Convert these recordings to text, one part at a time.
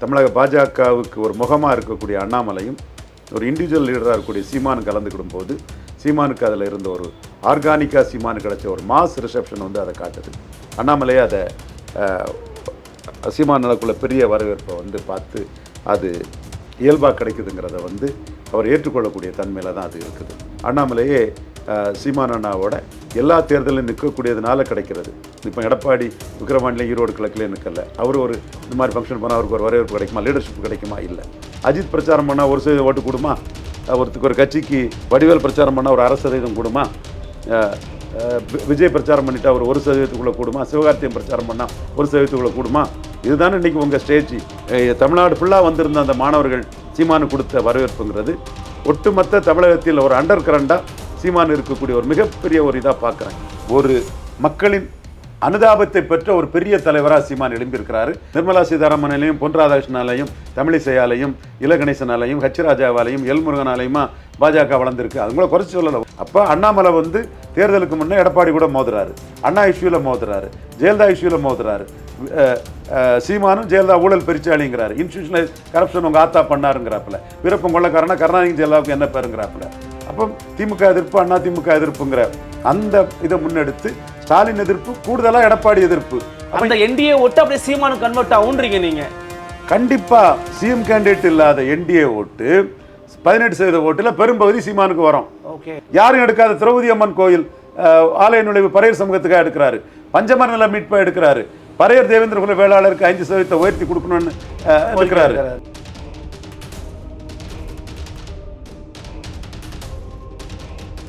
தமிழக பாஜகவுக்கு ஒரு முகமாக இருக்கக்கூடிய அண்ணாமலையும் ஒரு இண்டிவிஜுவல் லீடராக இருக்கக்கூடிய சீமான் கலந்துக்கிடும் போது சீமானுக்கு அதில் இருந்த ஒரு ஆர்கானிக்காக சீமானு கிடைச்ச ஒரு மாஸ் ரிசப்ஷன் வந்து அதை காட்டுது. அண்ணாமலையே அதை அஹ், சீமான் நலக்குள்ள பெரிய வரவேற்பை வந்து பார்த்து அது இயல்பாக கிடைக்குதுங்கிறத வந்து அவர் ஏற்றுக்கொள்ளக்கூடிய தன்மையில் தான் அது இருக்குது. அண்ணாமலையே அஹ், சீமான் அண்ணாவோட எல்லா தேர்தலும் நிற்கக்கூடியதுனால கிடைக்கிறது. இப்போ எடப்பாடி விக்ரவாண்டிலையும் ஈரோடு கிழக்குலேயும் நிற்கல அவர் ஒரு இந்த மாதிரி ஃபங்க்ஷன் போனால் அவருக்கு ஒரு வரவேற்பு கிடைக்குமா? லீடர்ஷிப் கிடைக்குமா? இல்லை. அஜித் பிரச்சாரம் பண்ணால் ஒரு சதவீதம் ஓட்டு கொடுமா? ஒருத்துக்கு ஒருத்தருக்கு ஒரு கட்சிக்கு வடிவேல் பிரச்சாரம் பண்ணால் ஒரு அரை சதவீதம் கொடுமா? விஜய் பிரச்சாரம் பண்ணிட்டா அவர் ஒரு சதவீதத்துக்குள்ளே கூடுமா? சிவகார்த்தியம் பிரச்சாரம் பண்ணால் ஒரு சதவீதத்துக்குள்ளே கூடுமா? இதுதானே இன்றைக்கி உங்கள் ஸ்டேஜ் தமிழ்நாடு ஃபுல்லாக வந்திருந்த அந்த மாணவர்கள் சீமானு கொடுத்த வரவேற்புங்கிறது. ஒட்டுமொத்த தமிழகத்தில் ஒரு அண்டர் கரண்டாக சீமான் இருக்கக்கூடிய ஒரு மிகப்பெரிய ஒரு இதாக பார்க்குறேன். ஒரு மக்களின் அனுதாபத்தை பெற்ற ஒரு பெரிய தலைவராக சீமான் எழும்பியிருக்கிறாரு. நிர்மலா சீதாராமனாலையும் பொன் ராதாகிருஷ்ணனாலையும் தமிழிசையாலையும் இலகணேசனாலையும் ஹச் ராஜாவாலையும் எல் முருகனாலையுமா பாஜக வளர்ந்துருக்கு. அது கூட குறைச்சி சொல்லலை. அப்போ அண்ணாமலை வந்து தேர்தலுக்கு முன்னே எடப்பாடி கூட மோதுறாரு. அண்ணா இஷ்யூவில் மோதுறாரு. ஜெயலலிதா இஷ்யூவில் மோதுறாரு. சீமானும் ஜெயலலிதா ஊழல் பெருச்சாளிங்கிறாரு. இன்ஸ்டியூஷனல் கரப்ஷன் உங்கள் ஆத்தா பண்ணாருங்கிறாப்புல. விருப்பம் கொள்ளக்காரனா கருணாநிதி ஜெயலலிதாவுக்கு என்ன பேருங்கிறாப்புல. அப்போ திமுக எதிர்ப்பு அண்ணா திமுக எதிர்ப்புங்கிற அந்த இதை முன்னெடுத்து ஸ்டாலின் எதிர்ப்பு கூடுதலாக எடப்பாடி எதிர்ப்பு. அந்த என்டிஏ ஒட்டு அப்படியே சீமானு கன்வெர்ட் ஆகுன்றீங்க நீங்க. கண்டிப்பா சிஎம் கேண்டிடேட் இல்லாத என்டிஏ ஓட்டு பதினெட்டு சதவீத ஓட்டுல பெரும்பகுதி சீமானுக்கு வரும். ஓகே. யாரும் எடுக்காத திரௌபதி அம்மன் கோயில் ஆலய நுழைவு பரையர் சமூகத்துக்காக எடுக்கிறாரு. பஞ்சமர நில மீட்பை எடுக்கிறாரு. பரையர் தேவேந்திர குல வேளாளருக்கு ஐந்து சதவீதத்தை உயர்த்தி கொடுக்கணும்னு எடுக்கிறாரு.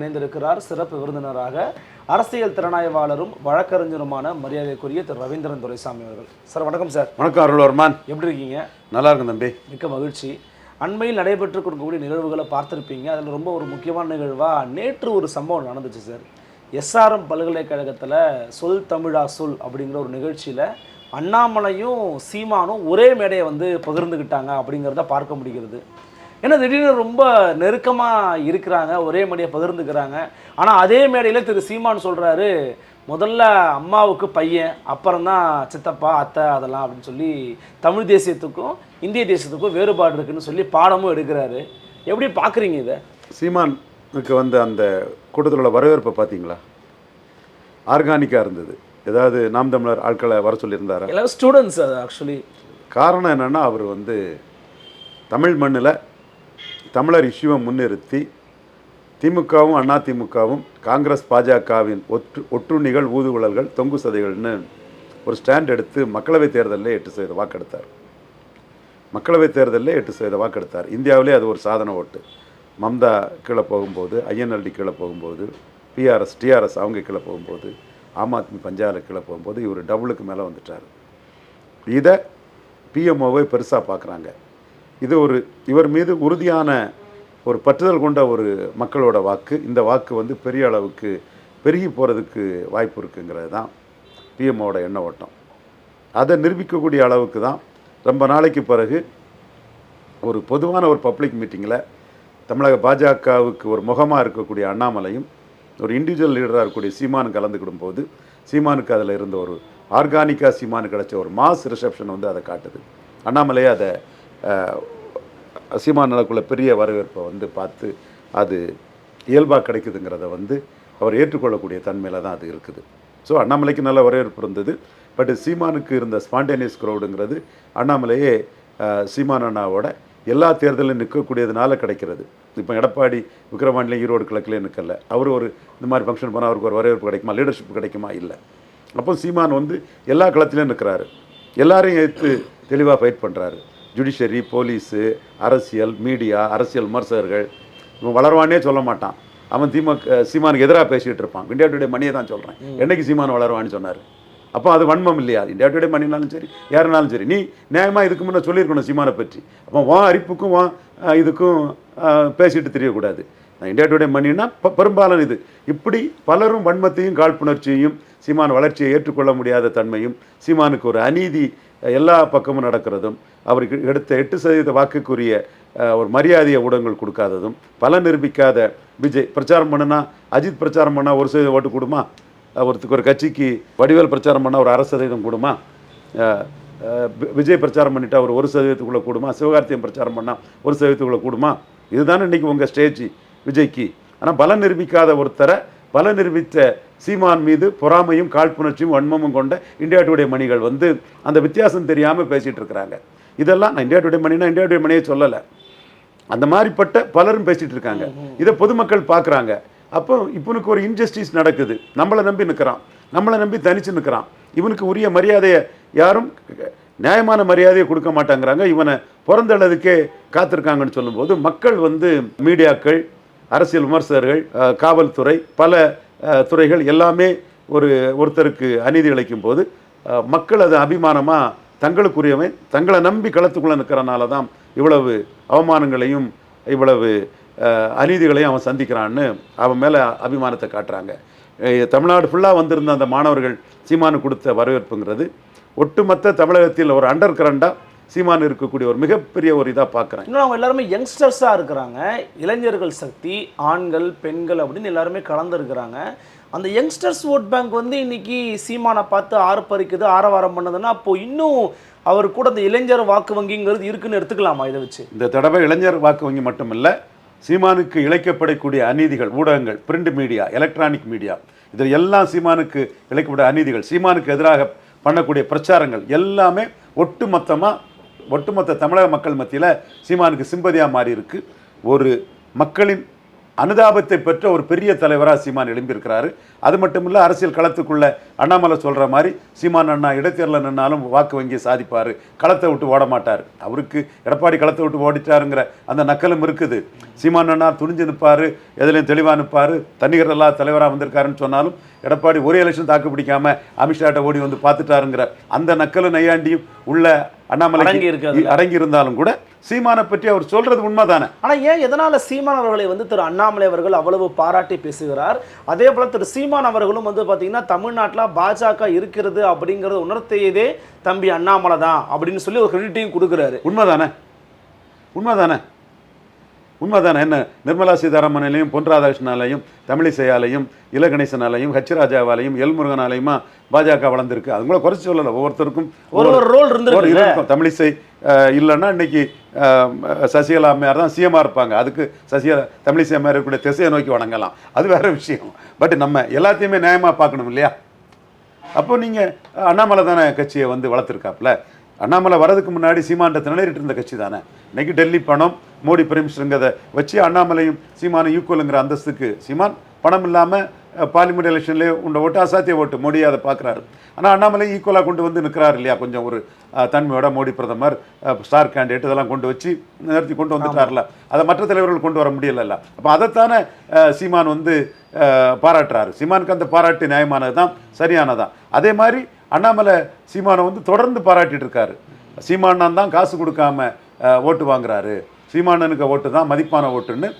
இணைந்திருக்கிறார் சிறப்பு விருந்தினராக அரசியல் திறனாய்வாளரும் வழக்கறிஞருமான மரியாதைக்குரிய திரு. ரவீந்திரன் துரைசாமி அவர்கள். சார் வணக்கம் சார். வணக்கம் அருள்வர்மான் எப்படி இருக்கீங்க? நல்லா இருக்கும் தம்பி. மிக்க மகிழ்ச்சி. அண்மையில் நடைபெற்று கொடுக்கக்கூடிய நிகழ்வுகளை பார்த்துருப்பீங்க. அதில் ரொம்ப ஒரு முக்கியமான நிகழ்வாக நேற்று ஒரு சம்பவம் நடந்துச்சு சார். எஸ்ஆர்எம் பல்கலைக்கழகத்தில் சொல் தமிழா சொல் அப்படிங்கிற ஒரு நிகழ்ச்சியில் அண்ணாமலையும் சீமானும் ஒரே மேடையை வந்து பகிர்ந்துக்கிட்டாங்க அப்படிங்கிறத பார்க்க முடிகிறது. ஏன்னா திடீர்னு ரொம்ப நெருக்கமாக இருக்கிறாங்க ஒரே மேடையை பகிர்ந்துக்கிறாங்க. ஆனால் அதே மேடையில் திரு சீமான் சொல்கிறாரு முதல்ல அம்மாவுக்கு பையன் அப்புறம் தான் சித்தப்பா அத்தை அதெல்லாம் அப்படின்னு சொல்லி தமிழ் தேசியத்துக்கும் இந்திய தேசியத்துக்கும் வேறுபாடு இருக்குன்னு சொல்லி பாடமும் எடுக்கிறாரு. எப்படி பார்க்குறீங்க இதை? சீமானுக்கு வந்த அந்த கூட்டத்தில் உள்ள வரவேற்பை பார்த்தீங்களா ஆர்கானிக்காக இருந்தது. ஏதாவது நாம் தமிழர் ஆட்களை வர சொல்லியிருந்தாரா? எல்லாரும் ஸ்டூடெண்ட்ஸ் அது ஆக்சுவலி காரணம் என்னென்னா அவர் வந்து தமிழ் மண்ணில் தமிழர் இஷ்யூவை முன்னிறுத்தி திமுகவும் அதிமுகவும் காங்கிரஸ் பாஜகவின் ஒற்று ஒட்டுண்ணிகள் ஊதுகுழல்கள் தொங்கு சதைகள்னு ஒரு ஸ்டாண்ட் எடுத்து மக்களவைத் தேர்தலில் எட்டு சதவீத வாக்கெடுத்தார். மக்களவைத் தேர்தலில் எட்டு சதவீத வாக்கெடுத்தார். இந்தியாவிலே அது ஒரு சாதன ஓட்டு. மம்தா கீழே போகும்போது ஐஎன்எல்டி கீழே போகும்போது பிஆர்எஸ் டிஆர்எஸ் அவங்க கீழே போகும்போது ஆம் ஆத்மி பஞ்சால கீழே போகும்போது இவர் டபுளுக்கு மேலே வந்துட்டார். இதை பிஎம்ஓவை பெருசாக பார்க்குறாங்க. இது ஒரு இவர் மீது உறுதியான ஒரு பற்றுதல் கொண்ட ஒரு மக்களோட வாக்கு. இந்த வாக்கு வந்து பெரிய அளவுக்கு பெருகி போகிறதுக்கு வாய்ப்பு இருக்குங்கிறது தான் பிஎம்ஓட எண்ண ஓட்டம். அதை நிரூபிக்கக்கூடிய அளவுக்கு தான் ரொம்ப நாளைக்கு பிறகு ஒரு பொதுவான ஒரு பப்ளிக் மீட்டிங்கில் தமிழக பாஜகவுக்கு ஒரு முகமாக இருக்கக்கூடிய அண்ணாமலையும் ஒரு இண்டிவிஜுவல் லீடராக இருக்கக்கூடிய சீமான் கலந்துக்கிடும் போது சீமானுக்கு அதில் இருந்த ஒரு ஆர்கானிக்காக சீமானு கிடைச்ச ஒரு மாஸ் ரிசப்ஷன் வந்து அதை காட்டுது. அண்ணாமலையே அதை சீமான் நலக்குள்ள பெரிய வரவேற்பை வந்து பார்த்து அது இயல்பாக கிடைக்குதுங்கிறத வந்து அவர் ஏற்றுக்கொள்ளக்கூடிய தன்மையில் தான் அது இருக்குது. ஸோ அண்ணாமலைக்கு நல்ல வரவேற்பு இருந்தது. பட் சீமானுக்கு இருந்த ஸ்பான்டேனியஸ் க்ரௌடுங்கிறது அண்ணாமலையே சீமான் அண்ணாவோட எல்லா தேர்தலும் நிற்கக்கூடியதுனால கிடைக்கிறது. இப்போ எடப்பாடி விக்ரவாண்டிலையும் ஈரோடு கிழக்குலேயும் நிற்கல அவர் ஒரு இந்த மாதிரி ஃபங்க்ஷன் போனால் அவருக்கு ஒரு வரவேற்பு கிடைக்குமா? லீடர்ஷிப் கிடைக்குமா? இல்லை. அப்போ சீமான் வந்து எல்லா களத்திலையும் நிற்கிறாரு எல்லாரையும் எடுத்து தெளிவாக ஃபைட் பண்ணுறாரு ஜுடிஷரி போலீஸு அரசியல் மீடியா அரசியல் விமர்சகர்கள் இவன் வளருவானே சொல்ல மாட்டான். அவன் திமுக சீமானுக்கு எதிராக பேசிகிட்டு இருப்பான். இந்தியா டுடே மணியை தான் சொல்கிறேன் என்னைக்கு சீமான் வளருவான்னு சொன்னார். அப்போ அது வன்மம் இல்லையா? இந்தியா டுடே மணினாலும் சரி யாருனாலும் சரி. நீ நியாயமாக இதுக்கு முன்னே சொல்லியிருக்கணும் சீமானை பற்றி. அப்போ வா அரிப்புக்கும் வா இதுக்கும் பேசிட்டு தெரியக்கூடாது. இந்தியா டுடே மணினா பெரும்பாலும் இது. இப்படி பலரும் வன்மத்தையும் காழ்ப்புணர்ச்சியையும் சீமான் வளர்ச்சியை ஏற்றுக்கொள்ள முடியாத தன்மையும் சீமானுக்கு ஒரு அநீதி எல்லா பக்கமும் நடக்கிறதும் அவருக்கு எடுத்த எட்டு சதவீத வாக்குக்குரிய ஒரு மரியாதையை ஊடகங்கள் கொடுக்காததும் பல நிரூபிக்காத விஜய் பிரச்சாரம் பண்ணுனா அஜித் பிரச்சாரம் பண்ணால் ஒரு சதவீதம் ஓட்டு கொடுமா? ஒருத்துக்கு ஒருத்தருக்கு ஒரு கட்சிக்கு வடிவேல் பிரச்சாரம் பண்ணால் ஒரு அரை சதவீதம் கொடுமா? விஜய் பிரச்சாரம் பண்ணிட்டா ஒரு ஒரு சதவீதத்துக்குள்ளே கூடுமா? சிவகார்த்தியம் பிரச்சாரம் பண்ணால் ஒரு சதவீதத்துக்குள்ளே கூடுமா? இதுதானே இன்றைக்கி உங்கள் ஸ்டேஜ் விஜய்க்கு. ஆனால் பலம் நிரூபிக்காத ஒருத்தரை பலம் நிரூபித்த சீமான் மீது பொறாமையும் காழ்ப்புணர்ச்சியும் வன்மமும் கொண்ட இந்தியா டுடே மணிகள் வந்து அந்த வித்தியாசம் தெரியாமல் பேசிகிட்டு இருக்கிறாங்க. இதெல்லாம் நான் இந்தியா டுடே மணினா இந்தியா டுடே மணியை சொல்லலை. அந்த மாதிரிப்பட்ட பலரும் பேசிட்டு இருக்காங்க. இதை பொதுமக்கள் பார்க்குறாங்க. அப்போ இவனுக்கு ஒரு இன்ஜஸ்டிஸ் நடக்குது. நம்மளை நம்பி நிற்கிறான். நம்மளை நம்பி தனிச்சு நிற்கிறான். இவனுக்கு உரிய மரியாதையை யாரும் நியாயமான மரியாதையை கொடுக்க மாட்டாங்கிறாங்க. இவனை பிறந்தளதுக்கே காத்திருக்காங்கன்னு சொல்லும்போது மக்கள் வந்து மீடியாக்கள் அரசியல் விமர்சகர்கள் காவல்துறை பல துறைகள் எல்லாமே ஒரு ஒருத்தருக்கு அநீதி இழைக்கும் போது மக்கள் அது அபிமானமாக தங்களுக்குரியவன் தங்களை நம்பி களத்துக்குள்ளே நிற்கிறனால தான் இவ்வளவு அவமானங்களையும் இவ்வளவு அநீதிகளையும் அவன் சந்திக்கிறான்னு அவன் மேலே அபிமானத்தை காட்டுறாங்க. தமிழ்நாடு ஃபுல்லாக வந்திருந்த அந்த மாணவர்கள் சீமானு கொடுத்த வரவேற்புங்கிறது ஒட்டுமொத்த தமிழகத்தில் ஒரு அண்டர் கரண்டாக சீமான் இருக்கக்கூடிய ஒரு மிகப்பெரிய ஒரு இதாக பார்க்குறேன் இன்னும் அவங்க எல்லாருமே யங்ஸ்டர்ஸாக இருக்கிறாங்க. இளைஞர்கள் சக்தி ஆண்கள் பெண்கள் அப்படின்னு எல்லாருமே கலந்துருக்கிறாங்க. அந்த யங்ஸ்டர்ஸ் ஓட் பேங்க் வந்து இன்னைக்கு சீமானை பார்த்து ஆர்ப்பரிக்குது ஆரவாரம் பண்ணுதுன்னா அப்போ இன்னும் அவர் கூட அந்த இளைஞர் வாக்கு வங்கிங்கிறது இருக்குன்னு எடுத்துக்கலாமா இதை வச்சு? இந்த தடவை இளைஞர் வாக்கு வங்கி மட்டுமல்ல சீமானுக்கு இழைக்கப்படக்கூடிய அநீதிகள் ஊடகங்கள் பிரிண்ட் மீடியா எலக்ட்ரானிக் மீடியா இதில் எல்லாம் சீமானுக்கு இழைக்கப்பட்ட அநீதிகள் சீமானுக்கு எதிராக பண்ணக்கூடிய பிரச்சாரங்கள் எல்லாமே ஒட்டுமொத்தமாக ஒட்டுமொத்த தமிழக மக்கள் மத்தியில் சீமானுக்கு சிம்பதியாக மாறி இருக்கு ஒரு மக்களின் அனுதாபத்தை பெற்ற ஒரு பெரிய தலைவராக சீமான் எழும்பியிருக்கிறாரு. அது மட்டும் இல்லை அரசியல் களத்துக்குள்ள அண்ணாமலை சொல்கிற மாதிரி சீமான் அண்ணா இடைத்தேர்தலில் நின்னாலும் வாக்கு வங்கி சாதிப்பார் களத்தை விட்டு ஓட மாட்டார். அவருக்கு எடப்பாடி களத்தை விட்டு ஓடிட்டாருங்கிற அந்த நக்கலும் இருக்குது. சீமான் அண்ணா துணிஞ்சு நிற்பார் எதுலையும் தெளிவாக நிற்பார் தன்னிகர் எல்லா தலைவராக வந்திருக்காருன்னு சொன்னாலும் எடப்பாடி ஒரு எலெக்ஷன் தாக்கு பிடிக்காம அமித்ஷாட்ட ஓடி வந்து பார்த்துட்டாருங்கிற அந்த நக்கலும் நையாண்டியும் உள்ள அண்ணாமலை அடங்கி இருந்தாலும் கூட சீமானை பற்றி அவர் சொல்றது உண்மைதானே? ஆனா ஏன் எதனால சீமான் அவர்களை வந்து திரு அண்ணாமலை அவர்கள் அவ்வளவு பாராட்டி பேசுகிறார்? அதே போல திரு சீமான் அவர்களும் வந்து பாத்தீங்கன்னா தமிழ்நாட்டுல பாஜக இருக்கிறது அப்படிங்கறத உணர்த்தியதே தம்பி அண்ணாமலை தான் அப்படின்னு சொல்லி ஒரு கிரெடிட்டையும் கொடுக்குறாரு. உண்மைதானே? உண்மைதானே? உண்மைதானே? என்ன? நிர்மலா சீதாராமனாலையும் பொன் ராதாகிருஷ்ணனாலையும் தமிழிசையாலையும் இலகணேசனாலையும் ஹச் ராஜாவாலையும் எல் முருகனாலையுமா பாஜக வளர்ந்துருக்கு. அது கூட குறைச்சி சொல்லலை. ஒவ்வொருத்தருக்கும் ஒரு ஒரு ரோல் இருக்கும். தமிழிசை இல்லைன்னா இன்னைக்கு சசிகலா அம்மையார் தான் சிஎம்ஆர் இருப்பாங்க. அதுக்கு சசிகலா தமிழிசை அம்மையார் இருக்கக்கூடிய திசையை நோக்கி வணங்கலாம். அது வேற விஷயம். பட் நம்ம எல்லாத்தையுமே நியாயமாக பார்க்கணும் இல்லையா? அப்போ நீங்கள் அண்ணாமலை தானே கட்சியை வந்து வளர்த்துருக்காப்புல? அண்ணாமலை வரதுக்கு முன்னாடி சீமான்ட்ட திணறிட்டு இருந்த கட்சி தானே? இன்னைக்கு டெல்லி பணம் மோடி பிரிமிஸ்டருங்கிறத வச்சு அண்ணாமலையும் சீமானும் ஈக்குவலுங்கிற அந்தஸ்துக்கு. சீமான் பணம் இல்லாமல் பார்லிமெண்ட் எலெக்ஷன்லேயே உண்ட ஓட்டு அசாத்திய ஓட்டு மோடி அதை பார்க்குறாரு. ஆனால் அண்ணாமலை ஈக்குவலாக கொண்டு வந்து நிற்கிறாரு இல்லையா? கொஞ்சம் ஒரு தன்மையோட மோடி பிரதமர் ஸ்டார் கேண்டிடேட் இதெல்லாம் கொண்டு வச்சு நிறுத்தி கொண்டு வந்துட்டார்ல. அதை மற்ற தலைவர்கள் கொண்டு வர முடியலல்ல. அப்போ அதைத்தானே சீமான் வந்து பாராட்டுறாரு. சீமானுக்கு அந்த பாராட்டு நியாயமானது தான் சரியானதான் அதே மாதிரி அண்ணாமலை சீமானை வந்து தொடர்ந்து பாராட்டிட்டு இருக்காரு. சீமானன் தான் காசு கொடுக்காம ஓட்டு வாங்குறாரு. சீமானனுக்கு ஓட்டு தான் மதிப்பான ஓட்டுன்னு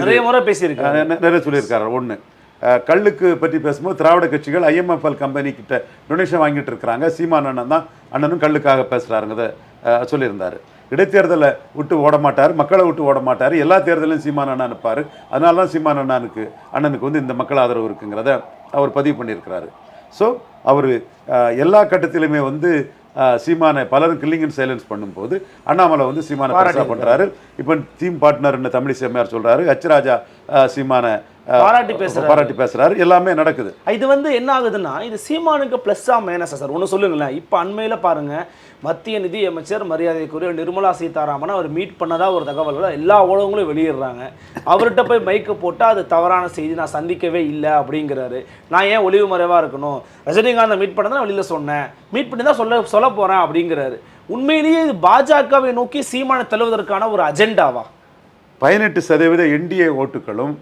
நிறைய முறை பேசியிருக்காரு. நிறைய சொல்லியிருக்காரு. ஒன்று கல்லுக்கு பற்றி பேசும்போது திராவிட கட்சிகள் ஐஎம்எஃப்எல் கம்பெனி கிட்ட டொனேஷன் வாங்கிட்டு இருக்கிறாங்க. சீமான் அண்ணன் தான் அண்ணனும் கல்லுக்காக பேசுகிறாருங்கிறத சொல்லியிருந்தாரு. இடைத்தேர்தலை விட்டு ஓட மாட்டார் மக்களை விட்டு ஓட மாட்டார். எல்லா தேர்தலையும் சீமான் அண்ணா நிற்பார் அதனால தான் சீமான் அண்ணனுக்கு அண்ணனுக்கு வந்து இந்த மக்கள் ஆதரவு இருக்குங்கிறத அவர் பதிவு பண்ணியிருக்கிறாரு. ஸோ அவர் எல்லா கட்டத்திலுமே வந்து சீமானை பலரும் கில்லிங் அண்ட் சைலன்ஸ் பண்ணும்போது அண்ணாமலை வந்து சீமானை பெருசாக பண்ணுறாரு இப்போ டீம் பார்ட்னர்னு தமிழ் செம்மையார் சொல்கிறாரு ஹச் ராஜா அஹ், சீமானை பாராட்டி பேசுறாரு. பாராட்டி பேசுறாரு. எல்லாமே நடக்குது. இது வந்து என்ன ஆகுதுன்னா இது சீமானுக்கு ப்ளஸ்ஸா மைனஸா சார். ஒன்று சொல்லுங்களேன். இப்போ அண்மையில் பாருங்க மத்திய நிதி அமைச்சர் மரியாதைக்குரிய நிர்மலா சீதாராமனை அவர் மீட் பண்ணதா ஒரு தகவல்களை எல்லா ஊடகங்களும் வெளியிடுறாங்க. அவர்கிட்ட போய் மைக்கு போட்டால் அது தவறான செய்தி நான் சந்திக்கவே இல்லை அப்படிங்கிறாரு. நான் ஏன் ஒளிவு மறைவாக இருக்கணும்? ரஜினிகாந்தை மீட் பண்ணதை நான் வெளியில் சொன்னேன். மீட் பண்ணி தான் சொல்ல சொல்ல போகிறேன் அப்படிங்கிறாரு. உண்மையிலேயே இது பாஜகவை நோக்கி சீமானை தள்ளுவதற்கான ஒரு அஜெண்டாவா பதினெட்டு சதவீத என்டிஏ ஓட்டுகளும்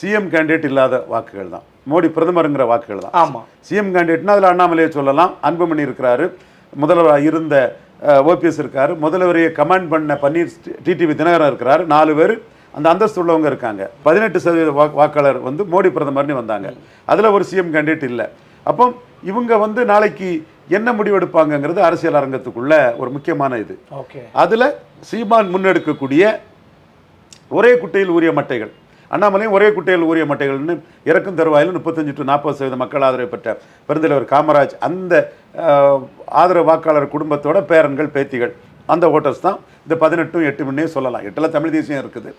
சிஎம் கேண்டிடேட் இல்லாத வாக்குகள் தான். மோடி பிரதமருங்கிற வாக்குகள் தான். ஆமா. சிஎம் கேண்டிடேட்னா அதில் அண்ணாமலையை சொல்லலாம். அன்புமணி இருக்கிறாரு. முதல்வர் இருந்த ஓபிஎஸ் இருக்காரு. முதல்வரையே கமாண்ட் பண்ண பன்னீர் டிடிவி தினகரன் இருக்கிறாரு. நாலு பேர். அந்த அந்தஸ்து உள்ளவங்க இருக்காங்க. பதினெட்டு சதவீத வாக்கு- வாக்காளர் வந்து மோடி பிரதமர்னு வந்தாங்க. அதில் ஒரு சிஎம் கேண்டிடேட் இல்லை. அப்போ இவங்க வந்து நாளைக்கு என்ன முடிவெடுப்பாங்கங்கிறது அரசியல் அரங்கத்துக்குள்ள ஒரு முக்கியமான இது. ஓகே. அதில் சீமான் முன்னெடுக்கக்கூடிய ஒரே குட்டையில் ஊறிய மட்டைகள். அண்ணாமலையும் ஒரே குட்டையில் ஊறிய மட்டைகள்னு இறக்கும் தருவாயில் முப்பத்தஞ்சு டு நாற்பது சதவீத மக்கள் ஆதரவு பெற்ற பெருந்தலைவர் காமராஜ் அந்த ஆதரவு வாக்காளர் குடும்பத்தோட பேரன்கள் பேத்திகள் அந்த ஓட்டர்ஸ் தான் இந்த பதினெட்டும் எட்டு முன்னே சொல்லலாம். எட்டில் தமிழ் தேசியம் இருக்குது.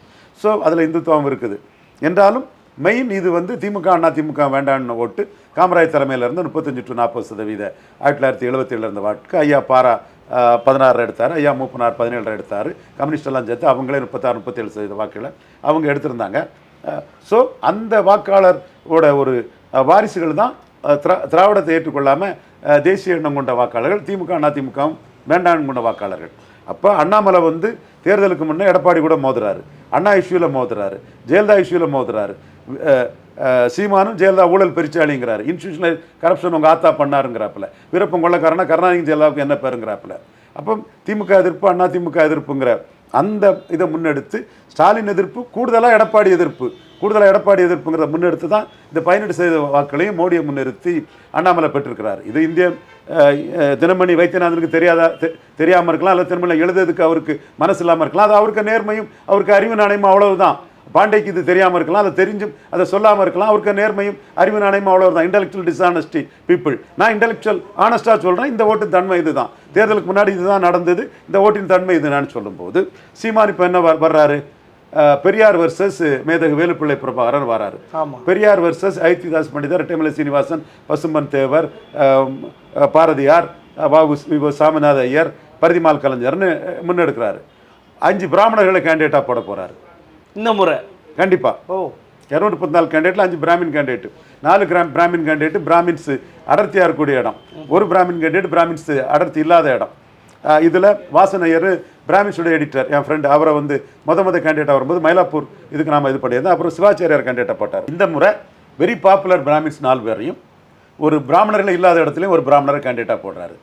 ஸோ அதில் இந்துத்துவம் இருக்குது. என்றாலும் மெயின் இது வந்து திமுக அண்ணா திமுக வேண்டான்னு ஓட்டு காமராஜ் தலைமையிலேருந்து முப்பத்தஞ்சு டு நாற்பது சதவீத ஆயிரத்தி தொள்ளாயிரத்தி எழுபத்தேழுல இருந்த வாட்டுக்கு ஐயா பாரா பதினாறு எடுத்தார் ஐயா மூப்பனார் பதினேழு எடுத்தார். கம்யூனிஸ்டெல்லாம் சேர்த்து அவங்களே முப்பத்தாறு முப்பத்தேழு சதவீத வாக்குகளை அவங்க எடுத்திருந்தாங்க. ஸோ அந்த வாக்காளரோட ஒரு வாரிசுகள் தான் திரா திராவிடத்தை ஏற்றுக்கொள்ளாமல் தேசிய எண்ணம் கொண்ட வாக்காளர்கள் திமுக அண்ணா வேண்டாம் கொண்ட வாக்காளர்கள். அப்போ அண்ணாமலை வந்து தேர்தலுக்கு முன்னே எடப்பாடி கூட மோதுறாரு. அண்ணா இஷ்யூவில் மோதுறாரு. ஜெயலலிதா இஷ்யூவில் மோதுறாரு. சீமானும் ஜெயலலிதா ஊழல் பெருச்சாளிங்கிறார். இன்ஸ்டியூஷனல் கரப்ஷன் உங்கள் ஆத்தா பண்ணாருங்கிறாப்பில். விருப்பம் கொள்ளக்காரனா கருணாநிதி ஜெயலலிதாவுக்கு என்ன பேருங்கிறாப்புல. அப்போ திமுக எதிர்ப்பு அண்ணா திமுக எதிர்ப்புங்கிற அந்த இதை முன்னெடுத்து ஸ்டாலின் எதிர்ப்பு கூடுதலாக எடப்பாடி எதிர்ப்பு. கூடுதலாக எடப்பாடி எதிர்ப்புங்கிறத முன்னெடுத்து தான் இந்த பதினெட்டு செய்த வாக்களையும் மோடியை முன்னிறுத்தி அண்ணாமலை பெற்றிருக்கிறார். இது இந்திய தினமணி வைத்தியநாதனுக்கு தெரியாதா தெ- இருக்கலாம் அல்லது தினமணி எழுதுறதுக்கு அவருக்கு மனசு இல்லாமல் இருக்கலாம். அது அவருக்கு நேர்மையும் அவருக்கு அறிவு நாணயமும் அவ்வளவுதான். பாண்டேக்கு இது தெரியாமல் இருக்கலாம் அதை தெரிஞ்சும் அதை சொல்லாமல் இருக்கலாம். அவருக்கு நேர்மையும் அறிவு நாணயமும் அவ்வளவுதான். இன்டெலெக்சுவல் டிஸ்ஆனஸ்டி பீப்புள் நான் இன்டெலெக்சுவல் ஆனஸ்டாக சொல்கிறேன் இந்த ஓட்டின் தன்மை இதுதான். தேர்தலுக்கு முன்னாடி இதுதான் நடந்தது. இந்த ஓட்டின் தன்மை இது நான் சொல்லும்போது சீமான் இப்போ என்ன வர்- வர்றாரு? பெரியார் வர்சஸ் மேதகு வேலுப்பிள்ளை பிரபாகரன் வராரு. பெரியார் வர்சஸ் ஐத்திதாஸ் பண்டிதர் ரெட்டைமலை சீனிவாசன் பசும்பன் தேவர் பாரதியார் விவோ சாமிநாத ஐயர் பரிதிமால் கலைஞர்னு முன்னெடுக்கிறாரு. அஞ்சு பிராமணர்களை கேண்டிடேட்டாக போட போறாரு. இந்த முறை. கண்டிப்பாக ஓ. இரநூத்தி பதினாலு கேண்டிடேட்ல அஞ்சு பிராமின் கேண்டிடேட் நாலு கிராம் பிராமின் கேண்டிடேட் பிராமின்ஸ் அடர்த்தியாக இருக்கக்கூடிய இடம். ஒரு பிராமின் கேண்டிடேட் பிராமின்ஸ் அடர்த்தி இல்லாத இடம். இதுல வாசன் ஐயர் பிராமின்ஸோட எடிட்டர் என் ஃப்ரெண்ட் அவரை வந்து முத முத கேண்டிடேட்டாக வரும்போது மயிலாப்பூர் இதுக்கு நாம இது பண்ணியிருந்தோம். அப்புறம் சிவாச்சாரியார் கேண்டிடேட்டாக போட்டார். இந்த முறை வெரி பாப்புலர் பிராமின்ஸ் நாலு பேரையும் ஒரு பிராமணர்கள் இல்லாத இடத்துலையும் ஒரு பிராமணரை கேண்டிடேட்டாக போடுறாரு.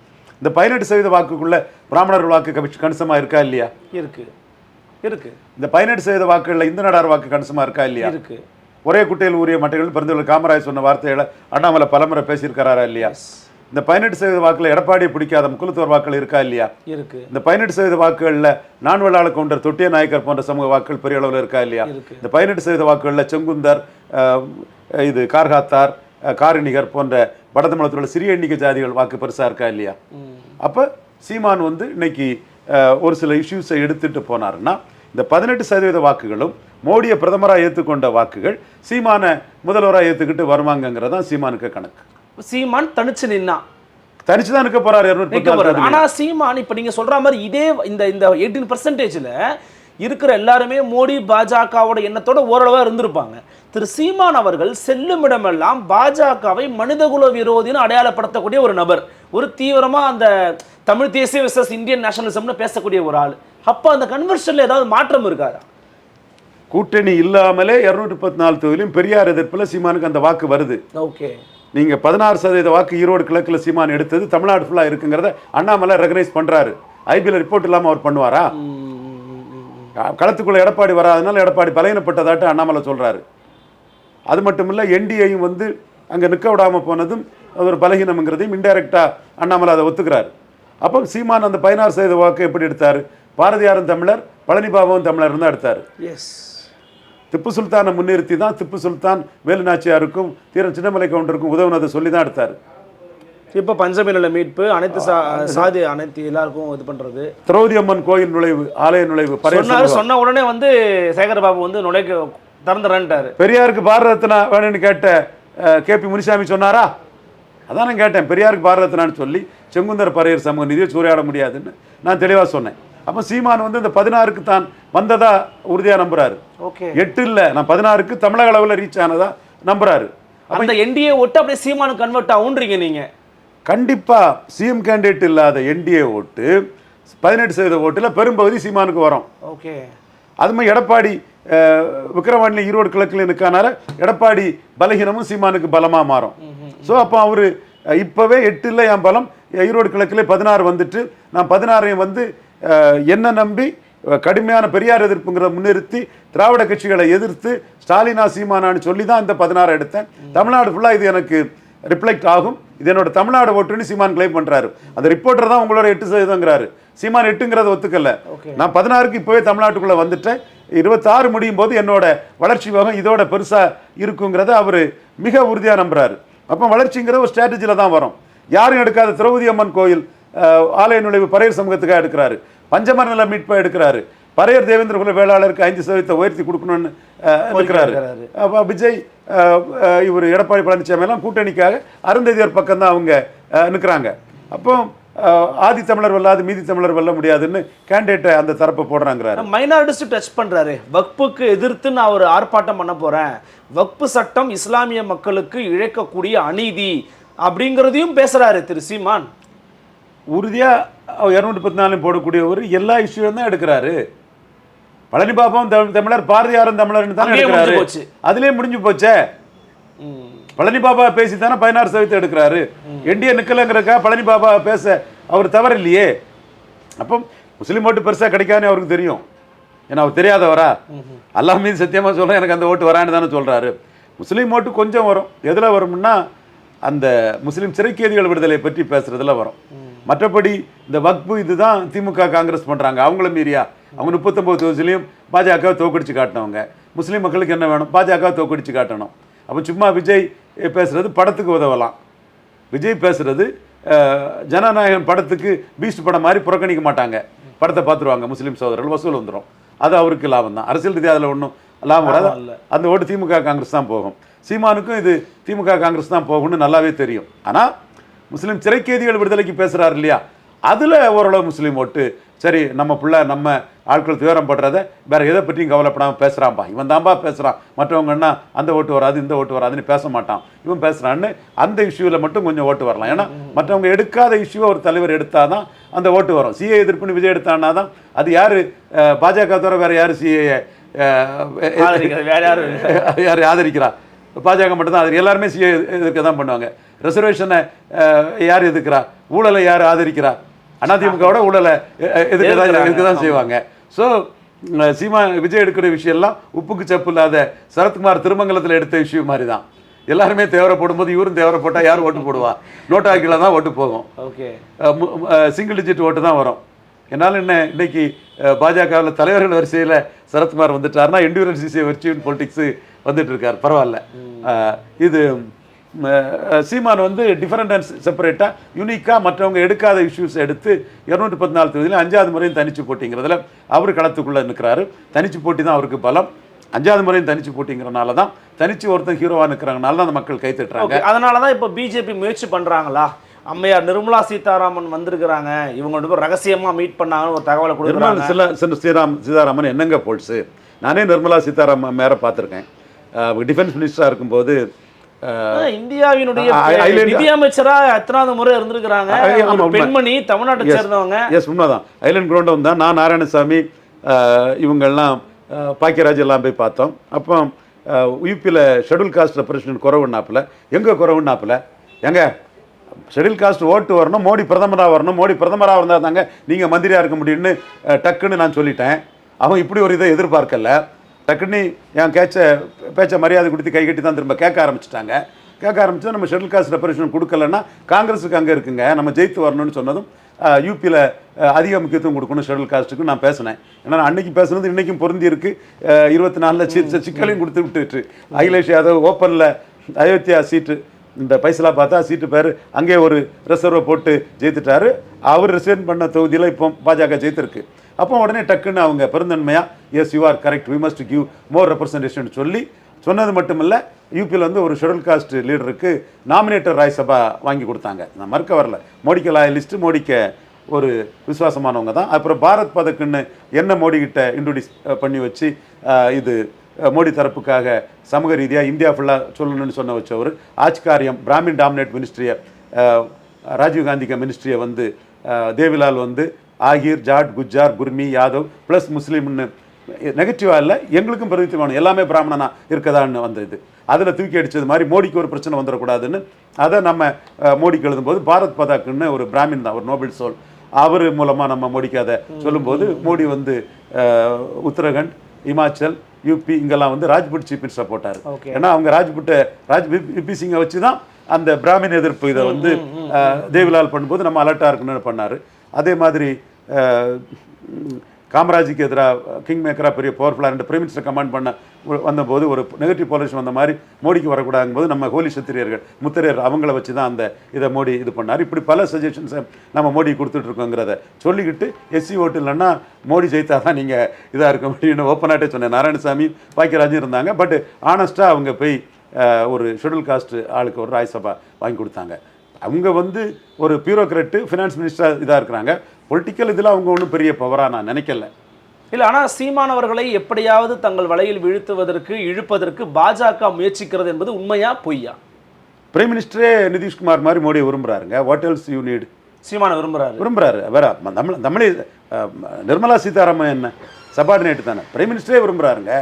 இந்த பதினெட்டு சதவீத வாக்குக்குள்ள பிராமணர்கள் வாக்கு கமிஷ் கணிசமாக இருக்கா இல்லையா? இருக்கு. இருக்கு. இந்த பதினெட்டு சதவீத வாக்குகளில் இந்து நாடார் வாக்கு கணிசமாக இருக்கா இல்லையா? இருக்கு. ஒரே குட்டையில் ஊறிய மட்டைகள் பிறந்தவர்கள் காமராஜ் சொன்ன வார்த்தைகளை அண்ணாமலை பலமுறை பேசியிருக்காரா இல்லையா? இந்த பதினெட்டு சதவீத வாக்குல எடப்பாடியை பிடிக்காத முக்குலத்தோர் வாக்குகள் இருக்கா இல்லையா? இருக்கு. இந்த பதினெட்டு சதவீத வாக்குகளில் நான் வெள்ளாள கவுண்டர் தொட்டிய நாயக்கர் போன்ற சமூக வாக்குகள் பெரிய அளவில் இருக்கா இல்லையா. இந்த பதினெட்டு சதவீத வாக்குகளில் செங்குந்தர் இது கார்காத்தார் காரணிகர் போன்ற வடதமிழத்தில் உள்ள சிறிய எண்ணிக்கை ஜாதிகள் வாக்கு பெருசா இருக்கா இல்லையா? அப்போ சீமான் வந்து இன்னைக்கு ஒரு சில இஷ்யூஸை எடுத்துட்டு போனாருன்னா இந்த பதினெட்டு சதவீத வாக்குகளும் மோடியை பிரதமராக ஏற்றுக்கொண்ட வாக்குகள் சீமான முதல்வராக ஏற்றுக்கிட்டு வருவாங்கங்கிறது தான் சீமானுக்கு கணக்கு. சீமான் தனிச்சு நின்னா. தனிச்சு தான் நிற்க போறாரு இரநூத்தி ஆனா சீமான் இப்ப நீங்க சொல்ற மாதிரி இதே இந்த இந்த எயிட்டீன் பர்சன்டேஜ்ல இருக்கிற எல்லாருமே மோடி பாஜகவோட எண்ணத்தோட ஓரளவா இருந்திருப்பாங்க. திரு சீமான் அவர்கள் செல்லும் இடமெல்லாம் பாஜகவை மனிதகுல விரோதின்னு அடையாளப்படுத்தக்கூடிய ஒரு நபர். ஒரு தீவிரமா அந்த தமிழ் தேசிய விசஸ் இந்தியன் நேஷனலிசம்னு பேசக்கூடிய ஒரு ஆள். அப்ப அந்த கன்வர்ஷன்ல ஏதாவது மாற்றம் இருக்காதா? கூட்டணி இல்லாமலே இரநூத்தி முப்பத்தி நாலு தொகுதியிலும் பெரியார் எதிர்ப்பில் சீமானுக்கு அந்த வாக்கு வருது. ஓகே. நீங்க பதினாறு சதவீத வாக்கு ஈரோடு கிழக்குல சீமான் எடுத்தது தமிழ்நாடு ஃபுல்லா இருக்குங்கிறத அண்ணாமலை ரெகனைஸ் பண்றாரு. ஐபிஎல் ரிப்போர்ட் இல்லாம அவர் பண்ணுவாரா? களத்துக்குள்ள எடப்பாடி வராதனால எடப்பாடி பலையினப்பட்டதாட்டு அண்ணாமலை சொல்றாரு. அது மட்டும் இல்ல என்டிஏயும் வந்து அங்க நிற்க விடாம போனதும் அது ஒரு பலகீனம்ங்கிறதையும் இன்டைரக்டா அண்ணாமலை அதை ஒத்துக்கிறாரு. அப்போ சீமான் அந்த பதினாறு சதவீத வாக்கு எப்படி எடுத்தாரு? பாரதியாரும் தமிழர் பழனிபாபாவும் தமிழர் தான் எடுத்தாரு. எஸ் திப்பு சுல்தானை முன்னிறுத்தி தான் திப்பு சுல்தான் வேலு நாச்சியாருக்கும் தீரன் சின்னமலை கவுண்டருக்கும் உதவுனதை சொல்லி தான் எடுத்தார். இப்ப பஞ்சமி நில மீட்பு அனைத்து சாதி அனைத்து எல்லாருக்கும் இது பண்றது. திரௌதி அம்மன் கோயில் நுழைவு ஆலய நுழைவு. சொன்ன உடனே வந்து சேகர் பாபு வந்து நுழைக்க திறந்துறேன்ட்டாரு. பெரியாருக்கு பாரத ரத்னா வேணும்னு கேட்ட கேபி முனிசாமி சொன்னாரா? அதான் நான் கேட்டேன் பெரியாருக்கு பாரத ரத்னான்னு சொல்லி செங்குந்தர் பறையர் சமூக நிதியை சூறையாட முடியாதுன்னு நான் தெளிவாக சொன்னேன். அப்போ சீமான் வந்து இந்த பதினாறுக்கு தான் வந்ததா உறுதியா நம்புறாரு. ஓகே. எட்டு இல்லை நான் பதினாறுக்கு தமிழக அளவில் ரீச் ஆனதா நம்புறாரு. அந்த என்டிஏ ஒட்டு அப்படியே சீமானு கன்வெர்ட் ஆகுன்றீங்க நீங்க. கண்டிப்பா சிஎம் கேண்டிடேட் இல்லாத என்டிஏ ஓட்டு பதினெட்டு சதவீத ஓட்டுல பெரும்பகுதி சீமானுக்கு வரும். ஓகே. அது மாதிரி எடப்பாடி விக்கிரவாண்டியில் ஈரோடு கிழக்கில் நிற்கானார எடப்பாடி பலகீனமும் சீமானுக்கு பலமாக மாறும். ஸோ அப்போ அவர் இப்போவே எட்டில் என் பலம். ஈரோடு கிழக்கில் பதினாறு வந்துட்டு நான் பதினாறையும் வந்து என்ன நம்பி கடுமையான பெரியார் எதிர்ப்புங்கிறத முன்னிறுத்தி திராவிட கட்சிகளை எதிர்த்து ஸ்டாலினா சீமானான்னு சொல்லி தான் இந்த பதினாறு எடுத்தேன். தமிழ்நாடு ஃபுல்லாக இது எனக்கு ரிஃப்ளெக்ட் ஆகும். இது என்னோட தமிழ்நாடு ஓட்டுன்னு சீமான் கிளைம் பண்றாரு. அந்த ரிப்போர்ட்டர் தான் உங்களோட எட்டு சதவீதங்கிறாரு சீமான் எட்டுங்கிறத ஒத்துக்கல. நான் பதினாறுக்கு இப்போவே தமிழ்நாட்டுக்குள்ள வந்துட்டேன். இருபத்தாறு முடியும் போது என்னோட வளர்ச்சி வேகம் இதோட பெருசா இருக்குங்கிறத அவர் மிக உறுதியா நம்புறாரு. அப்போ வளர்ச்சிங்கிற ஒரு ஸ்ட்ராட்டஜியில் தான் வரும். யாரும் எடுக்காத திரௌபதி அம்மன் கோயில் ஆலய நுழைவு பறையர் சமூகத்துக்காக எடுக்கிறாரு. பஞ்சமர நில மீட்பை எடுக்கிறாரு. பறையர் தேவேந்திர குல வேளாளருக்கு ஐந்து சதவீதத்தை உயர்த்தி கொடுக்கணும்னு இருக்கிறாரு. அப்போ விஜய் இவர் எடப்பாடி பழனிசாமி எல்லாம் கூட்டணிக்காக அருந்ததியர் பக்கம் தான் அவங்க நிற்கிறாங்க அப்போ ஆதி தமிழர் வெல்லாது மீதி தமிழர் வெல்ல முடியாதுன்னு கேண்டிடேட்டை அந்த தரப்பை போடுறாங்கிறாரு. மைனாரிட்டிஸ் டச் பண்றாரு. வக்புக்கு எதிர்த்து நான் ஒரு ஆர்ப்பாட்டம் பண்ண போறேன். வக்பு சட்டம் இஸ்லாமிய மக்களுக்கு இழைக்கக்கூடிய அநீதி அப்படிங்கிறதையும் பேசுறாரு திரு சீமான். உறுதியாக இரநூத்தி பத்து நாலையும் போடக்கூடியவர் எல்லா இஷ்யூவும் தான் எடுக்கிறாரு. பழனி பாபாவும் தமிழ் தமிழர் பாரதியாரும் தமிழர்னு தானே எடுக்கிறாரு. அதுலயே முடிஞ்சு போச்சே. பழனி பாபா பேசி தானே பதினாறு சதவீதம் எடுக்கிறாரு. என்டிஏ நிக்கலங்கிறக்கா பழனி பாபா பேச அவர் தவறு இல்லையே அப்போ முஸ்லீம் ஓட்டு பெருசாக கிடைக்காதுன்னு அவருக்கு தெரியும். ஏன்னா அவர் தெரியாதவரா? அல்லாஹ் மீது சத்தியமாக சொல்கிறேன் எனக்கு அந்த ஓட்டு வரான்னு தானே சொல்கிறாரு முஸ்லீம் ஓட்டு கொஞ்சம் வரும். எதில் வரும்னா அந்த முஸ்லீம் சிறைக்கேதிகள் விடுதலை பற்றி பேசுகிறதுல வரும். மற்றபடி இந்த வக்பு இதுதான் திமுக காங்கிரஸ் பண்ணுறாங்க அவங்கள மீறியா? அவங்க முப்பத்தொம்பது தொகுதியிலையும் பாஜக தோக்கடிச்சு காட்டினவங்க. முஸ்லீம் மக்களுக்கு என்ன வேணும்? பாஜக தோக்கடிச்சு காட்டணும். அப்போ சும்மா விஜய் பேசுறது படத்துக்கு உதவலாம். விஜய் பேசுறது அஹ், ஜனநாயகன் படத்துக்கு பீஸ்ட் படம் மாதிரி புறக்கணிக்க மாட்டாங்க. படத்தை பார்த்துருவாங்க முஸ்லீம் சகோதரர்கள் வசூல் வந்துடும் அது அவருக்கு லாபம் தான். அரசியல் ரீதியாக அதில் ஒன்றும் லாபம் வராது. அந்த ஓட்டு திமுக காங்கிரஸ் தான் போகும். சீமானுக்கும் இது திமுக காங்கிரஸ் தான் போகும்னு நல்லாவே தெரியும். ஆனால் முஸ்லீம் சிறைக்கேதிகள் விடுதலைக்கு பேசுறாரு இல்லையா? அதில் ஓரளவு முஸ்லீம் ஓட்டு சரி நம்ம பிள்ளை நம்ம ஆட்கள் துயரம் படுறத வேற எதை பற்றியும் கவலைப்படாமல் பேசுகிறான்பா இவன் தான்பா பேசுகிறான் மற்றவங்கன்னா அந்த ஓட்டு வராது இந்த ஓட்டு வராதுன்னு பேச மாட்டான். இவன் பேசுகிறான்னு அந்த இஷ்யூவில் மட்டும் கொஞ்சம் ஓட்டு வரலாம். ஏன்னா மற்றவங்க எடுக்காத இஷ்யூவை ஒரு தலைவர் எடுத்தாதான் அந்த ஓட்டு வரும். சிஏ எதிர்ப்புன்னு விஜய் எடுத்தான்னா தான் அது யார்? பாஜக தவிர வேற யார் சிஏ. யார்? ஆதரிக்கிறா? பாஜக மட்டும்தான். ஆதரி எல்லாருமே சிஏ எதிர்க்க தான் பண்ணுவாங்க. ரிசர்வேஷனை யார் எதிர்க்கிறா? ஊழலை யார் ஆதரிக்கிறா? அதிமுகவோட ஊழலை அஹ், எதிர்க்க தான். எதிர்க்க தான் செய்வாங்க? ஸோ சீமா விஜய் எடுக்கிற விஷயம்லாம் உப்புக்கு சப்பு இல்லாத சரத்குமார் திருமங்கலத்தில் எடுத்த விஷயம் மாதிரி தான் எல்லாருமே தேவைப்படும் போது இவரும் தேவைப்பட்டால் யார் ஓட்டு போடுவா? நோட்டாக்கில தான் ஓட்டு போகும். ஓகே. சிங்கிள் டிஜிட் ஓட்டு தான் வரும். என்னால் என்ன இன்னைக்கு பாஜகவில் தலைவர்கள் வரிசையில் சரத்குமார் வந்துட்டாருன்னா இண்டிவிஜுவல் சிசியை வச்சு பொலிட்டிக்ஸு வந்துட்டு இருக்கார். பரவாயில்ல. இது சீமான் வந்து டிஃபரெண்ட் அண்ட் செப்பரேட்டாக யூனிக்காக மற்றவங்க எடுக்காத இஷ்யூஸ் எடுத்து இரநூத்தி பதினாலு தொகுதியில் அஞ்சாவது முறையும் தனிச்சு போட்டிங்கிறதுல அவர் களத்துக்குள்ளே நிற்கிறாரு தனிச்சு போட்டி தான் அவருக்கு பலம். அஞ்சாவது முறையும் தனிச்சு போட்டிங்கிறனால தான் தனிச்சு ஒருத்தன் ஹீரோவாக நிற்கிறாங்கனால தான் அந்த மக்கள் கை தட்டுறாங்க அதனால தான் இப்போ பிஜேபி முயற்சி பண்றாங்களா? அம்மையார் நிர்மலா சீதாராமன் வந்திருக்கிறாங்க. இவங்க ரெண்டு பேரும் ரகசியமா மீட் பண்ணாங்கன்னு ஒரு தகவலை கொடுக்குறாங்க. சில சில ஸ்ரீராம் சீதாராமன் என்னங்க போல்ஸு நானே நிர்மலா சீதாராமன் மேர பார்த்துருக்கேன். டிஃபென்ஸ் மினிஸ்டராக இருக்கும்போது இந்தியாவினுடைய ஆ, ஐ- ஐலேண்ட் நிதி அமைச்சரா எத்தனாவது முறை இருந்திருக்கிறாங்க. பெண்மணி தமிழ்நாட்டை. சேர்ந்தவங்க. எஸ் உண்மைதான். ஐலண்ட் கிரவுண்ட் தான். நான் நாராயணசாமி இவங்கெல்லாம் பாக்கியராஜ் எல்லாம் போய் பார்த்தோம். அப்போ யூபியில் ஷெட்யூல் காஸ்ட் ரெப்ரசன்ட் குறவுன்னாப்புல எங்கே குறவுன்னாப்புல எங்க? ஷெட்யூல் காஸ்ட் ஓட்டு வரணும் மோடி பிரதமராக வரணும். மோடி பிரதமராக இருந்தால் தாங்க நீங்கள் மந்திரியாக இருக்க முடியும்னு டக்குன்னு நான் சொல்லிட்டேன். அவன் இப்படி ஒரு இதை எதிர்பார்க்கல. டக்குன்னு என் கேச்ச பேச்ச மரியாதை கொடுத்து கை கட்டி தான் திரும்ப கேட்க ஆரம்பிச்சிட்டாங்க. கேட்க ஆரம்பிச்சா நம்ம ஷெட்யூல் காஸ்ட் ரெப்பரேஷன் கொடுக்கலன்னா காங்கிரஸுக்கு அங்கே இருக்குங்க. நம்ம ஜெயித்து வரணும்னு சொன்னதும் யூபியில் அதிக முக்கியத்துவம் கொடுக்கணும் ஷெட்யூல் காஸ்ட்டுக்கு நான் பேசினேன். ஏன்னா அன்னைக்கு பேசுனது இன்னைக்கும் பொருந்தி இருக்கு. அஹ், இருபத்தி நாலில் சி சிக்கலையும் கொடுத்து விட்டுட்டு அகிலேஷ் யாதவ் ஓப்பனில் அயோத்தியா சீட்டு இந்த பைசலா பார்த்தா சீட்டு பேர் அங்கே ஒரு ரிசர்வை போட்டு ஜெயித்துட்டாரு. அவர் ரிசைன் பண்ண தொகுதியில் இப்போ பாஜக ஜெயித்திருக்கு. அப்போ உடனே டக்குன்னு அவங்க பெருந்தன்மையாக yes you are correct we must give more representation சொல்லி சொன்னது மட்டுமில்ல யூபியில் வந்து ஒரு ஷெடியூல் காஸ்ட் லீடருக்கு நாமினேட்டர் ராய்சபா வாங்கி கொடுத்தாங்க. நான் மறுக்க வரல. மோடிக்கு லாயலிஸ்ட் மோடிக்க ஒரு விசுவாசமானவங்க தான். அப்புறம் பாரத் பதக்குன்னு என்ன மோடி இன்ட்ரொடியூஸ் பண்ணி வச்சு இது மோடி தரப்புக்காக சமூக ரீதியாக இந்தியா ஃபுல்லாக சொல்லணும்னு சொன்ன வச்சவர் ஆட்சி காரியம் பிராமின் டாமினேட் மினிஸ்ட்ரியை ராஜீவ்காந்திக்கு மினிஸ்ட்ரியை வந்து தேவிலால் வந்து ஆகிர் ஜாட் குஜார் குர்மி யாதவ் ப்ளஸ் முஸ்லீம்னு. நெகட்டிவாக இல்லை எங்களுக்கும் பிரதித்துவம் எல்லாமே பிராமணனா இருக்கதான்னு வந்தது. அதில் தூக்கி அடிச்சது மாதிரி மோடிக்கு ஒரு பிரச்சனை வந்துடக்கூடாதுன்னு அதை நம்ம மோடிக்கு எழுதும்போது பாரத் பதாக்குன்னு ஒரு பிராமின் தான் ஒரு நோபல் சோல். அவர் மூலமாக நம்ம மோடிக்கு அதை சொல்லும்போது மோடி வந்து உத்தரகண்ட் இமாச்சல் யூபி இங்கெல்லாம் வந்து ராஜ்புட் சீஃப் மினிஸ்டர் போட்டார். ஏன்னா அவங்க ராஜ்புட்டை ராஜ் விபி சிங்கை வச்சு தான் அந்த பிராமின் எதிர்ப்பு இதை வந்து தேவிலால் பண்ணும்போது நம்ம அலர்ட்டாக இருக்கணும்னு பண்ணார். அதே மாதிரி காமராஜுக்கு எதிராக கிங் மேக்கராக பெரிய பவர்ஃபுல்லாக ரெண்டு பிரைம் மினிஸ்டர் கமாண்ட் பண்ண வந்தபோது ஒரு நெகட்டிவ் பாலிசி வந்த மாதிரி மோடிக்கு வரக்கூடாதுங்கும்போது நம்ம ஹோலி சத்திரியர்கள் முத்திரையர் அவங்கள வச்சு தான் அந்த இதை மோடி இது பண்ணார். இப்படி பல சஜஷன்ஸை நம்ம மோடி கொடுத்துட்ருக்கோங்கிறத சொல்லிக்கிட்டு எஸ்சி ஓட்டு இல்லைன்னா மோடி ஜெயித்தா தான் நீங்கள் இதாக இருக்க முடியும்னு ஓப்பனாகிட்டே சொன்னேன். நாராயணசாமி பாக்கியராஜும் இருந்தாங்க. பட் ஆனஸ்ட்டாக அவங்க போய் ஒரு ஷெட்யூல் காஸ்ட் ஆளுக்கு ஒரு ராஜ்சபா வாங்கி கொடுத்தாங்க. அவங்க வந்து ஒரு பியூரோக்ராட்டு ஃபினான்ஸ் மினிஸ்டர் இதாக இருக்கிறாங்க. பொலிட்டிக்கல் இதில் அவங்க ஒன்றும் பெரிய பவராக நான் நினைக்கல. இல்ல ஆனா சீமானவர்களை எப்படியாவது தங்கள் வலையில் வீழ்த்துவதற்கு இழுப்பதற்கு பாஜக முயற்சிக்கிறது என்பது உண்மையா பொய்யா? பிரைம் மினிஸ்டரே நிதிஷ்குமார் மாதிரி மோடியை விரும்புறாருங்க. வாட் எல்ஸ் யூ நீட் சீமான விரும்புறாரு. விரும்புறாரு. வேற தமிழ் தமிழை நிர்மலா சீதாராமன் என்ன? சபார்டினேட் தானே. பிரைம் மினிஸ்டரே விரும்புறாருங்க.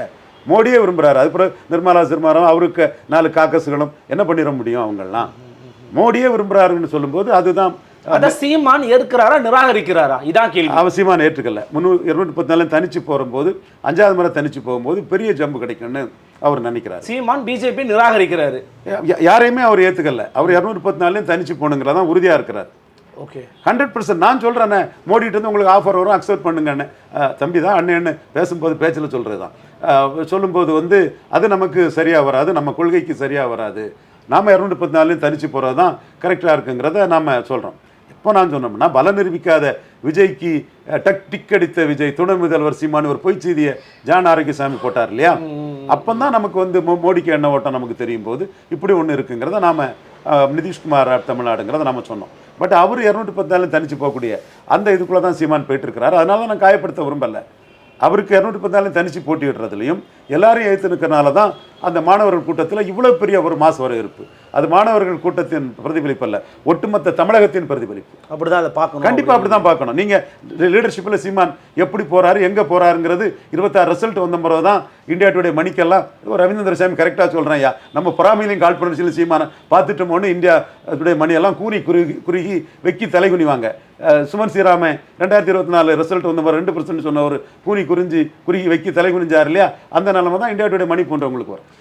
மோடியே விரும்புறாரு. அதுக்கப்புறம் நிர்மலா சீதாராமன் அவருக்கு நாலு காக்கசுகளும் என்ன பண்ணிட முடியும் அவங்கெல்லாம் மோடியே விரும்புறாருன்னு சொல்லும்போது அதுதான் அத சீமான் ஏற்கிறாரா நிராகரிக்கிறாரா? இதான் கேள்வி. அவசியமான ஏற்றுக்கல. முந்நூறு இருநூற்றி பத்து நாள் தனிச்சு போகும்போது அஞ்சாவது முறை தனிச்சு போகும்போது பெரிய ஜம்பு கிடைக்கும்னு அவர் நினைக்கிறார். சீமான் பிஜேபி நிராகரிக்கிறாரு. யாரையுமே அவர் ஏற்றுக்கல அவர் இரநூத்தி பத்து நாள்லையும் தனிச்சு போகணுங்கிறதான் உறுதியாக இருக்கிறார். ஓகே. ஹண்ட்ரட் பர்சன்ட் நான் சொல்கிறேனே மோடிட்டு உங்களுக்கு ஆஃபர் வரும் அக்செப்ட் பண்ணுங்கன்னு. தம்பி தான் அண்ணன் என்ன பேசும்போது பேச்சில் சொல்கிறது தான். சொல்லும்போது வந்து அது நமக்கு சரியாக வராது நம்ம கொள்கைக்கு சரியாக வராது. நாம் இரநூத்தி பத்து நாள்லையும் தனிச்சு போகிறது தான் கரெக்டாக இருக்குங்கிறத நாம் சொல்கிறோம் இப்போ நான் சொன்னோம்னா பல நிரூபிக்காத விஜய்க்கு டக் டிக் அடித்த விஜய் துணை முதல்வர் சீமானு ஒரு பொய் செய்தியை ஜான் ஆரோக்கியசாமி போட்டார் இல்லையா? அப்போ தான் நமக்கு வந்து மோடிக்கு என்ன ஓட்டம் நமக்கு தெரியும் போது இப்படி ஒன்று இருக்குங்கிறத நாம் நிதிஷ்குமார் தமிழ்நாடுங்கிறத நம்ம சொன்னோம். பட் அவர் இரநூத்தி பத்தாலும் தனிச்சு போகக்கூடிய அந்த இதுக்குள்ளே தான் சீமான் போயிட்டு இருக்கிறாரு அதனால தான் நான் காயப்படுத்த விரும்பல. அவருக்கு இரநூத்தி பத்தாலும் தனிச்சு போட்டியிடுறதுலையும் எல்லாரையும் எழுத்து நிற்கிறனால தான் அந்த மாணவர்கள் கூட்டத்தில் இவ்வளோ பெரிய ஒரு மாசு வர இருப்பு. அது மாணவர்கள் கூட்டத்தின் பிரதிபலிப்பு அல்ல. ஒட்டுமொத்த தமிழகத்தின் பிரதிபலிப்பு. அப்படிதான் அதை பார்க்கணும் கண்டிப்பா அப்படி தான் பார்க்கணும். நீங்க லீடர்ஷிப்பில் சீமான் எப்படி போறாரு எங்க போறாருங்கிறது இருபத்தாறு ரிசல்ட் வந்த பிறகு தான் இந்தியா டுடே மணிக்கெல்லாம் ரவீந்திர சாமி கரெக்டாக சொல்கிறேன் ஐயா. நம்ம பொறாமையிலையும் காழ்ப்புணர்ச்சியிலும் சீமானை பார்த்துட்டோமோன்னு இந்தியா டுடே மணியெல்லாம் கூறி குறுகி குறுகி வெக்கி தலைகுனிவாங்க அஹ், சுமன் ஸ்ரீராமன் ரெண்டாயிரத்தி இருபத்தி நாலு ரிசல்ட் வந்த ரெண்டு பர்சன்ட் சொன்ன ஒரு கூனி குறிஞ்சி குறுகி வெக்கி தலைகுனிஞ்சார் இல்லையா? அந்த நிலைமை தான் இந்தியா டுடே மணி போன்றவங்களுக்கு வரும்.